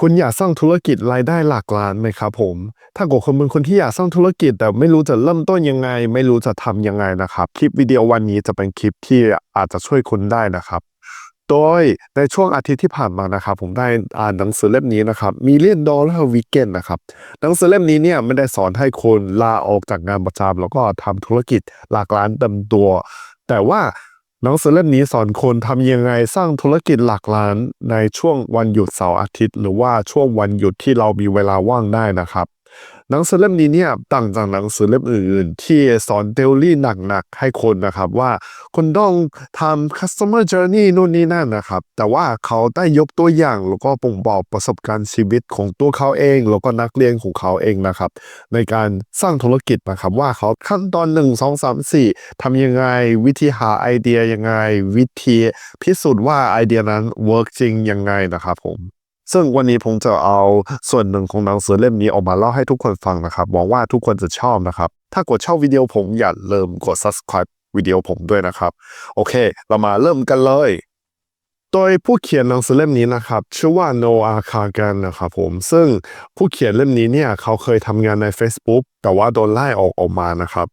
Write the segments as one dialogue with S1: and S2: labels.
S1: คุณอยากสร้างธุรกิจรายได้หลักล้านไหมครับผม ถ้าเกิดคุณเป็นคนที่อยากสร้างธุรกิจ แต่ไม่รู้จะเริ่มต้นยังไง ไม่รู้จะทำยังไงนะครับ คลิปวิดีโอวันนี้จะเป็นคลิปที่อาจจะช่วยคุณได้นะครับ โดยในช่วงอาทิตย์ที่ผ่านมานะครับ ผมได้อ่านหนังสือเล่มนี้นะครับมีเลียนดอลลาร์วีเกนนะครับหนังสือเล่มนี้เนี่ยไม่ได้สอนให้คนลาออกจากงานประจำแล้วก็ทำธุรกิจหลักล้านเต็มตัว แต่ว่า หนังสือเล่มนี้สอนคนทำยังไงสร้างธุรกิจหลักล้านในช่วงวันหยุดเสาร์อาทิตย์ หรือว่าช่วงวันหยุดที่เรามีเวลาว่างได้นะครับ หนังสือเล่มนี้เนี่ยต่างจากหนังสือเล่มอื่น ๆ ที่สอนเทโอรี่หนัก ๆ ให้คนนะครับว่าคุณต้องทำ customer journey นู่นนี่นั่นนะครับ แต่ว่าเขาได้ยกตัวอย่างแล้วก็บ่งบอกประสบการณ์ชีวิตของตัวเขาเอง แล้วก็นักเรียนของเขาเองนะครับ ในการสร้างธุรกิจนะครับว่าเขาขั้นตอน 1 2 3 4ทำยังไงวิธีหาไอเดียยังไง วิธีพิสูจน์ว่าไอเดียนั้น work จริงยังไงนะครับผม ซึ่งวันนี้ผมจะเอาส่วนหนึ่งของหนังสือเล่มนี้ออกมาเล่าให้ทุกคนฟังนะครับหวังว่าทุกคนจะชอบนะครับ ถ้ากดชอบวิดีโอผมอย่าลืมกด subscribe วิดีโอผมด้วยนะครับ โอเค เรามาเริ่มกันเลย โดยผู้เขียนหนังสือเล่มนี้นะครับ ชื่อว่าโนอาคากันนะครับผม ซึ่งผู้เขียนเล่มนี้เนี่ยเขาเคยทำงานใน Facebook แต่ว่าโดนไล่ออกออกมานะครับ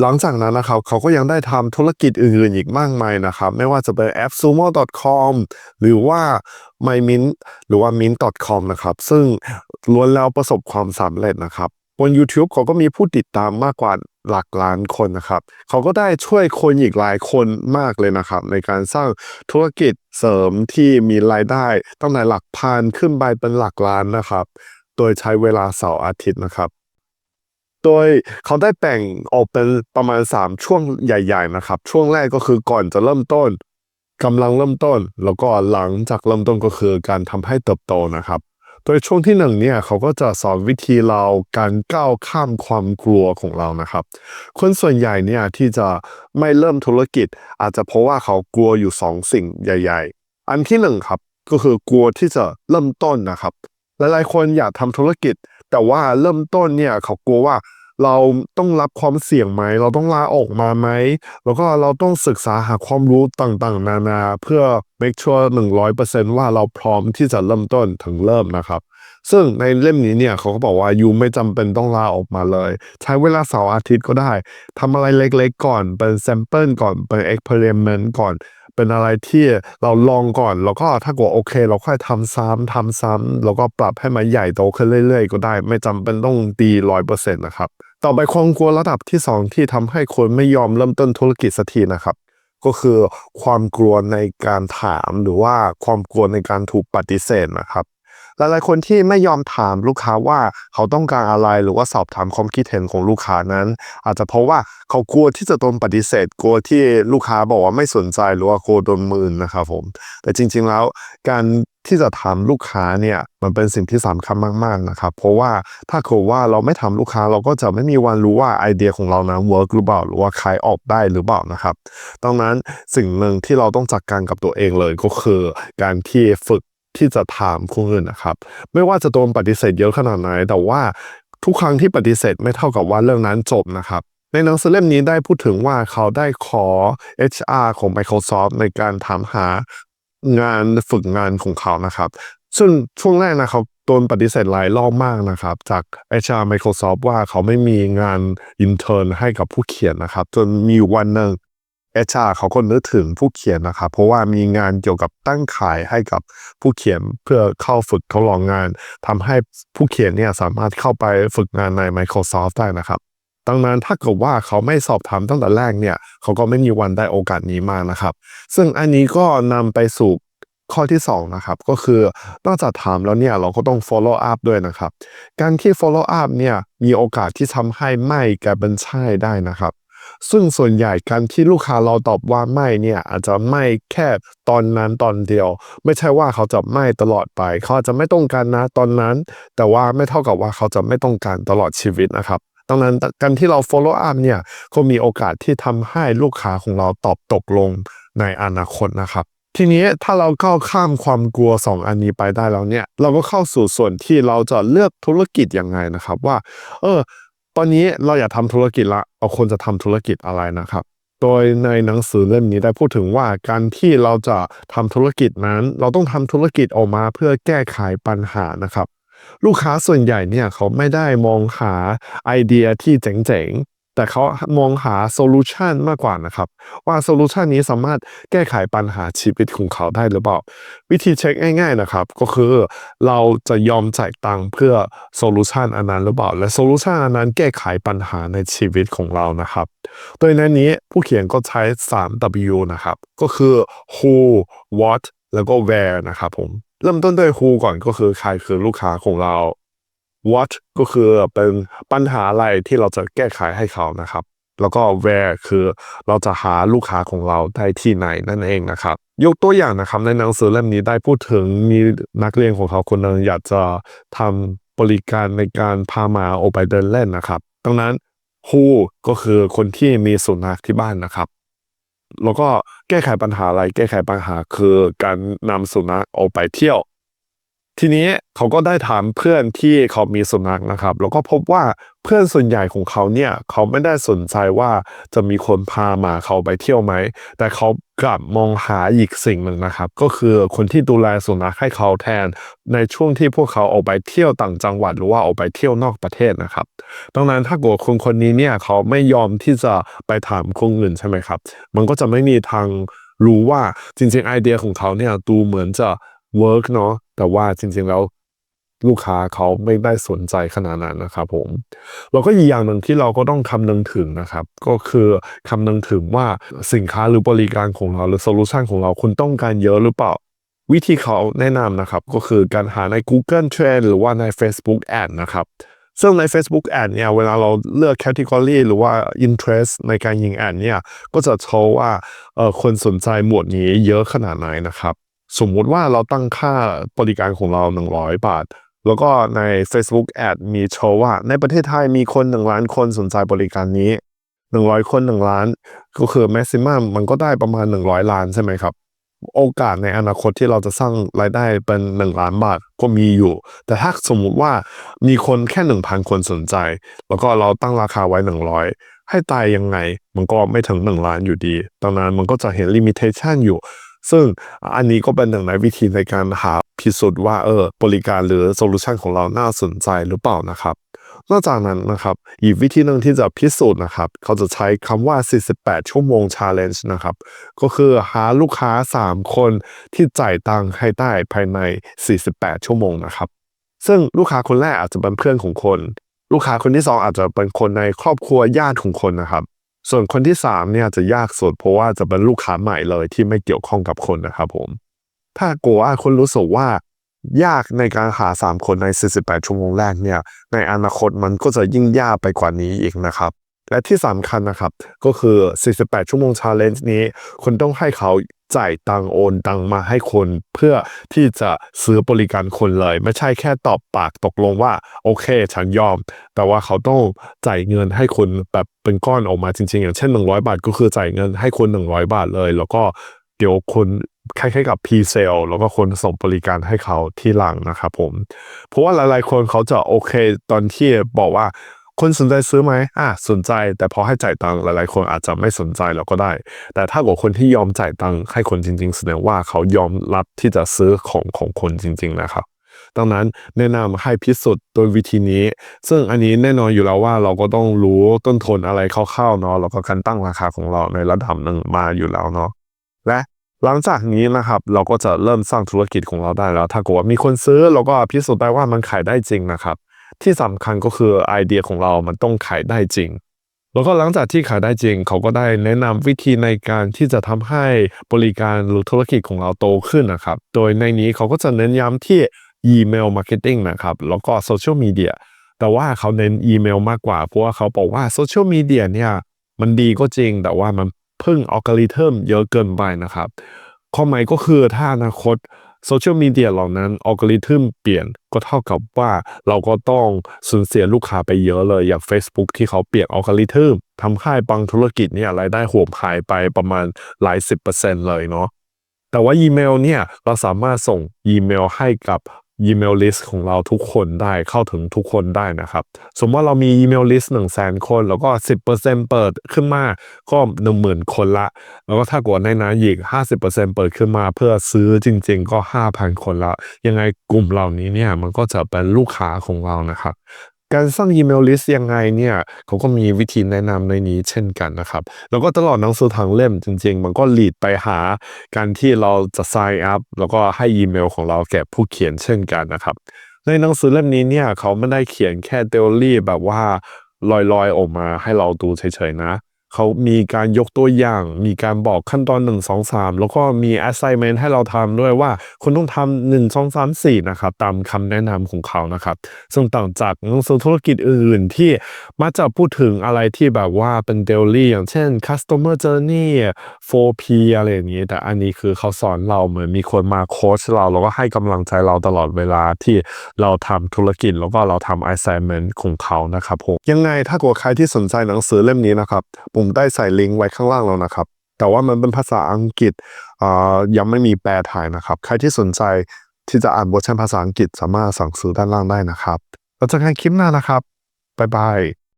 S1: หลังจากนั้นนะครับเขาก็ยังได้ทำธุรกิจอื่นๆอีกมากมายนะครับ ไม่ว่าจะเป็นแอป sumo.com หรือว่า MyMint หรือว่า mint.com นะครับ ซึ่งล้วนแล้วประสบความสำเร็จนะครับ บน YouTube เขาก็มีผู้ติดตามมากกว่าหลักล้านคนนะครับ เขาก็ได้ช่วยคนอีกหลายคนมากเลยนะครับ ในการสร้างธุรกิจเสริมที่มีรายได้ตั้งแต่หลักพันขึ้นไปเป็นหลักล้านนะครับ โดยใช้เวลาเสาร์อาทิตย์นะครับ โดยเขาได้แบ่งออกเป็นประมาณ 3 ช่วงใหญ่ ๆนะครับ ช่วงแรกก็คือก่อนจะเริ่มต้นกำลังเริ่มต้น แล้วก็หลังจากเริ่มต้นก็คือการทำให้เติบโตนะครับ โดยช่วงที่หนึ่งเนี่ยเขาก็จะสอนวิธีเราการก้าวข้ามความกลัวของเรานะครับ คนส่วนใหญ่เนี่ยที่จะไม่เริ่มธุรกิจ อาจจะเพราะว่าเขากลัวอยู่สองสิ่งใหญ่ ๆ อันที่หนึ่งครับก็คือกลัวที่จะเริ่มต้นนะครับ หลายๆคนอยากทำธุรกิจ แต่ว่าเริ่มต้นเนี่ยเขากลัวว่า เราต้องรับความเสี่ยงไหม เราต้องลาออกมาไหม แล้วก็เราต้องศึกษาหาความรู้ต่างๆ นานาเพื่อ make sure 100%ว่าเราพร้อมที่จะเริ่มต้นถึงเริ่มนะครับ ซึ่งในเล่มนี้เนี่ยเขาก็บอกว่ายูไม่จำเป็นต้องลาออกมาเลย ใช้เวลาเสาร์อาทิตย์ก็ได้ทำอะไรเล็กๆ ก่อนเป็นแซมเปิลก่อนเป็นเอ็กเพร์เมนต์ก่อนเป็นอะไรที่เราลองก่อน แล้วก็ถ้าเกิดโอเค เราค่อยทำซ้ำทำซ้ำแล้วก็ปรับให้มันใหญ่โตขึ้นเรื่อยๆ ก็ได้ ไม่จำเป็นต้องดีร้อยเปอร์เซ็นต์นะครับ ต่อไปความกลัวระดับที่ 2 ที่ทำให้คนไม่ยอมเริ่มต้นธุรกิจสักทีนะครับ ก็คือความกลัวในการถามหรือว่าความกลัวในการถูกปฏิเสธนะครับหลายๆคนที่ไม่ยอมถามลูกค้าว่าเขาต้องการอะไรหรือว่าสอบถามความคิดเห็นของลูกค้านั้น อาจจะเพราะว่าเขากลัวที่จะโดนปฏิเสธ กลัวที่ลูกค้าบอกว่าไม่สนใจหรือว่ากลัวโดนมืนนะครับผมแต่จริงๆแล้วการ ที่จะถามลูกค้าเนี่ยมันเป็นสิ่งที่สำคัญมากๆนะครับ เพราะว่าถ้าเกิดว่าเราไม่ถามลูกค้าเราก็จะไม่มีวันรู้ว่าไอเดียของเรานั้นเวิร์กหรือเปล่าหรือว่าขายออกได้หรือเปล่านะครับดังนั้นสิ่งหนึ่งที่เราต้องจัดการกับตัวเองเลยก็คือ การที่ฝึกที่จะถามคนอื่นนะครับ ไม่ว่าจะโดนปฏิเสธเยอะขนาดไหน แต่ว่าทุกครั้งที่ปฏิเสธไม่เท่ากับว่าเรื่องนั้นจบนะครับในหนังสือเล่มนี้ได้พูดถึงว่าเขาได้ขอ HR ของ Microsoft ในการถามหา งานฝึกงานของเขานะครับ ซึ่งช่วงแรกนะครับโดนปฏิเสธหลายรอบมากนะครับ จาก HR Microsoft ว่าเขาไม่มีงานอินเทอร์นให้กับผู้เขียนนะครับ จนมีวันหนึ่ง HR เขาก็นึกถึงผู้เขียนนะครับ เพราะว่ามีงานเกี่ยวกับตั้งขายให้กับผู้เขียนเพื่อเข้าฝึกทดลองงานทำให้ผู้เขียนเนี่ยสามารถเข้าไปฝึกงานใน Microsoft ได้นะครับ ดังนั้นถ้าเกิดว่าเขาไม่สอบถามตั้งแต่แรกเนี่ย เขาก็ไม่มีวันได้โอกาสนี้มานะครับ ซึ่งอันนี้ก็นำไปสู่ข้อที่2นะครับก็คือนอกจากถามแล้วเนี่ยเราก็ต้อง follow up ด้วยนะครับ การที่ follow up เนี่ยมีโอกาสที่ทำให้ไม่กลายเป็นใช่ได้นะครับ ซึ่งส่วนใหญ่การที่ลูกค้าเราตอบว่าไม่เนี่ยอาจจะไม่แค่ตอนนั้นตอนเดียว ไม่ใช่ว่าเขาจะไม่ตลอดไป เขาอาจจะไม่ต้องการนะตอนนั้น แต่ว่าไม่เท่ากับว่าเขาจะไม่ต้องการตลอดชีวิตนะครับ ดังนั้นการที่เรา follow up เนี่ยก็มีโอกาสที่ทำให้ลูกค้าของเราตอบตกลงในอนาคตนะครับ ทีนี้ถ้าเราก้าวข้ามความกลัว 2 อันนี้ไปได้แล้วเนี่ย เราก็เข้าสู่ส่วนที่เราจะเลือกธุรกิจยังไงนะครับว่า เออ ตอนนี้เราอยากทำธุรกิจละเราควรจะทำธุรกิจอะไรนะครับโดยในหนังสือเล่มนี้ได้พูดถึงว่าการที่เราจะทำธุรกิจนั้น เราต้องทำธุรกิจออกมาเพื่อแก้ไขปัญหานะครับ ลูกค้าส่วนใหญ่เนี่ยเขาไม่ได้มองหาไอเดียที่เจ๋งๆ แต่เขามองหาโซลูชันมากกว่านะครับ ว่าโซลูชันนี้สามารถแก้ไขปัญหาชีวิตของเขาได้หรือเปล่า วิธีเช็คง่ายๆนะครับ ก็คือเราจะยอมจ่ายตังค์เพื่อโซลูชันอันนั้นหรือเปล่า และโซลูชันอันนั้นแก้ไขปัญหาในชีวิตของเรานะครับโดยในนี้ผู้เขียนก็ใช้ 3W นะครับ ก็คือ who what แล้วก็ where นะครับผม เริ่มต้นด้วย who ก่อนก็คือใครคือลูกค้าของเรา what ก็คือเป็นปัญหาอะไรที่เราจะแก้ไขให้เขานะครับ แล้วก็ where คือเราจะหาลูกค้าของเราได้ที่ไหนนั่นเองนะครับ ยกตัวอย่างนะครับในหนังสือเล่มนี้ได้พูดถึงมีนักเรียนของเขาคนหนึงอยากจะทำบริการในการพาหมาออกไปเดินเล่นนะครับ ดังนั้น who ก็คือคนที่มีสุนัขที่บ้านนะครับ แล้วก็แก้ไขปัญหาอะไรแก้ไขปัญหาคือการนำสุนัขออกไปเที่ยว ทีนี้เขาก็ได้ถามเพื่อนที่เขามีสุนัขนะครับ แล้วก็พบว่าเพื่อนส่วนใหญ่ของเขาเนี่ยเขาไม่ได้สนใจว่าจะมีคนพาหมาเขาไปเที่ยวไหม แต่เขากลับมองหาอีกสิ่งหนึ่งนะครับ ก็คือคนที่ดูแลสุนัขให้เขาแทน ในช่วงที่พวกเขาออกไปเที่ยวต่างจังหวัดหรือว่าออกไปเที่ยวนอกประเทศนะครับ ดังนั้นถ้าเกิดคนคนนี้เนี่ยเขาไม่ยอมที่จะไปถามคนอื่นใช่ไหมครับ มันก็จะไม่มีทางรู้ว่าจริงๆไอเดียของเขาเนี่ยดูเหมือนจะเวิร์กเนาะ แต่ว่าจริงๆแล้วลูกค้าเขาไม่ได้สนใจขนาดนั้นนะครับผมแล้วก็อีกอย่างหนึ่งที่เราก็ต้องคำนึงถึงนะครับ ก็คือคำนึงถึงว่าสินค้าหรือบริการของเราหรือโซลูชันของเราคุณต้องการเยอะหรือเปล่า วิธีเขาแนะนำนะครับ ก็คือการหาใน Google Trend หรือว่าใน Facebook Ad นะครับซึ่งใน Facebook Ad เนี่ยเวลาเราเลือก Category หรือว่า Interest ในการยิงแอดเนี่ยก็จะโชว์ว่าเออคนสนใจหมวดนี้เยอะขนาดไหนนะครับ สมมุติว่าเราตั้งค่าบริการของเรา 100 บาท แล้วก็ใน Facebook Ad มีโชว์ว่า ในประเทศไทยมีคน 1 ล้านคนสนใจบริการนี้ 100 คน 1 ล้าน ก็คือ maximum มันก็ได้ประมาณ 100 ล้านใช่ไหมครับ โอกาสในอนาคตที่เราจะสร้างรายได้เป็น 1 ล้านบาทก็มีอยู่ แต่ถ้าสมมุติว่ามีคนแค่ 1,000 คนสนใจ แล้วก็เราตั้งราคาไว้ 100 ให้ตายยังไง มันก็ไม่ถึง 1 ล้านอยู่ดีดังนั้นมันก็จะเห็น limitation อยู่ ซึ่งอันนี้ก็เป็นหนึ่งในวิธีในการหาพิสูจน์ว่าเออบริการหรือโซลูชันของเราน่าสนใจหรือเปล่านะครับ นอกจากนั้นนะครับอีกวิธีหนึ่งที่จะพิสูจน์นะครับ เขาจะใช้คำว่า 48 ชั่วโมง challenge นะครับ ก็คือหาลูกค้า 3 คนที่จ่ายตังค์ให้ได้ภายใน 48 ชั่วโมงนะครับ ซึ่งลูกค้าคนแรกอาจจะเป็นเพื่อนของคน ลูกค้าคนที่สองอาจจะเป็นคนในครอบครัวญาติของคนนะครับ ส่วนคนที่สามเนี่ยจะยากสุดเพราะว่าจะเป็นลูกค้าใหม่เลยที่ไม่เกี่ยวข้องกับคนนะครับผม ถ้ากลัวว่าคุณรู้สึกว่ายากในการหา 3 คนใน 48 ชั่วโมงแรกเนี่ยในอนาคตมันก็จะยิ่งยากไปกว่านี้อีกนะครับ และที่สำคัญนะครับก็คือ 48 ชั่วโมง challenge นี้ คุณต้องให้เขา จ่ายตังโอนตังมาให้คนเพื่อที่จะซื้อบริการคนเลย ไม่ใช่แค่ตอบปากตกลงว่า โอเค ฉันยอม แต่ว่าเขาต้องจ่ายเงินให้คุณแบบเป็นก้อนออกมาจริง ๆ อย่างเช่น 100 บาทก็คือจ่ายเงินให้คน 100 บาทเลย แล้วก็เดี๋ยวคนคล้ายๆกับ p s a l e แล้วก็คนส่งบริการให้เขาที่หลังนะครับผม เพราะว่าหลายๆคนเขาจะโอเคตอนที่บอกว่า คนสนใจซื้อไหมอะสนใจ แต่พอให้จ่ายตังค์หลายๆ คนอาจจะไม่สนใจแล้วก็ได้ แต่ถ้าเกิดคนที่ยอมจ่ายตังค์ให้คนจริง ๆ แสดงว่าเขายอมรับที่จะซื้อของของคนจริง ๆ นะครับดังนั้นแนะนำให้พิสูจน์โดยวิธีนี้ ซึ่งอันนี้แน่นอนอยู่แล้วว่าเราก็ต้องรู้ต้นทุนอะไรคร่าวๆเนาะแล้วก็การตั้งราคาของเราในระดับหนึ่งมาอยู่แล้วเนาะและหลังจากนี้นะครับเราก็จะเริ่มสร้างธุรกิจของเราได้แล้ว ถ้าเกิดว่ามีคนซื้อเราก็พิสูจน์ได้ว่ามันขายได้จริงนะครับ ที่สำคัญก็คือไอเดียของเรามันต้องขายได้จริง แล้วก็หลังจากที่ขายได้จริง เขาก็ได้แนะนำวิธีในการที่จะทำให้บริการหรือธุรกิจของเราโตขึ้นนะครับ โดยในนี้เขาก็จะเน้นย้ำที่อีเมลมาร์เก็ตติ้งนะครับ แล้วก็โซเชียลมีเดียแต่ว่าเขาเน้นอีเมลมากกว่า เพราะว่าเขาบอกว่าโซเชียลมีเดียเนี่ยมันดีก็จริง แต่ว่ามันพึ่งอัลกอริทึมเยอะเกินไปนะครับ ข้อหมายก็คือถ้าอนาคต โซเชียลมีเดียเหล่านั้นอัลกอริทึมเปลี่ยนก็เท่ากับว่าเราก็ต้องสูญเสียลูกค้าไปเยอะเลยอย่าง Facebook ที่เขาเปลี่ยนอัลกอริทึมทำให้บางธุรกิจเนี่ยรายได้หวบหายไปประมาณหลายสิบเปอร์เซ็นต์เลยเนาะแต่ว่าอีเมลเนี่ยเราสามารถส่งอีเมลให้กับ อีเมลลิสต์ของเราทุกคนได้เข้าถึงทุกคนได้นะครับ สมมติว่าเรามีอีเมลลิสต์หนึ่งแสนคน แล้วก็ 10%เปิดขึ้นมาก็หนึ่งหมื่นคนละ แล้วก็ถ้ากดในนั้นอีก 50%เปิดขึ้นมาเพื่อซื้อจริง ๆ ก็ 5,000 คนละ ยังไงกลุ่มเหล่านี้เนี่ยมันก็จะเป็นลูกค้าของเรานะครับ การสร้างอีเมลลิสต์ยังไงเนี่ยเขาก็มีวิธีแนะนำในนี้เช่นกันนะครับ แล้วก็ตลอดหนังสือทางเล่มจริง ๆ มันก็ลีดไปหาการที่เราจะ sign up แล้วก็ให้อีเมลของเราแก่ผู้เขียนเช่นกันนะครับ ในหนังสือเล่มนี้เนี่ยเขาไม่ได้เขียนแค่เทอรี่แบบว่าลอยๆ ออกมาให้เราดูเฉยๆนะ เขามีการยกตัวอย่าง มีการบอกขั้นตอน 1 2 3 แล้วก็มี assignment ให้เราทำด้วยว่าคุณต้องทำ1 2 3 4 นะครับ ตามคำแนะนำของเขานะครับ ซึ่งต่างจากหนังสือธุรกิจอื่นๆ ที่มักจะพูดถึงอะไรที่แบบว่าเป็นเทอรี่อย่างเช่น customer journey 4P อะไรอย่างนี้ แต่อันนี้คือเขาสอนเราเหมือนมีคนมาโค้ชเรา แล้วก็ให้กำลังใจเราตลอดเวลาที่เราทำธุรกิจแล้วก็เราทำ assignment ของเขานะครับผมยังไงถ้าเกิดใครที่สนใจหนังสือเล่มนี้นะครับผมได้ใส่ลิงก์ไว้ข้างล่างแล้วนะครับ แต่ว่ามันเป็นภาษาอังกฤษอ่ายังไม่มีแปลไทยนะครับ ใครที่สนใจที่จะอ่านบทชันภาษาอังกฤษสามารถสั่งซื้อด้านล่างได้นะครับเราเจอกันคลิปหน้านะครับบ๊ายบาย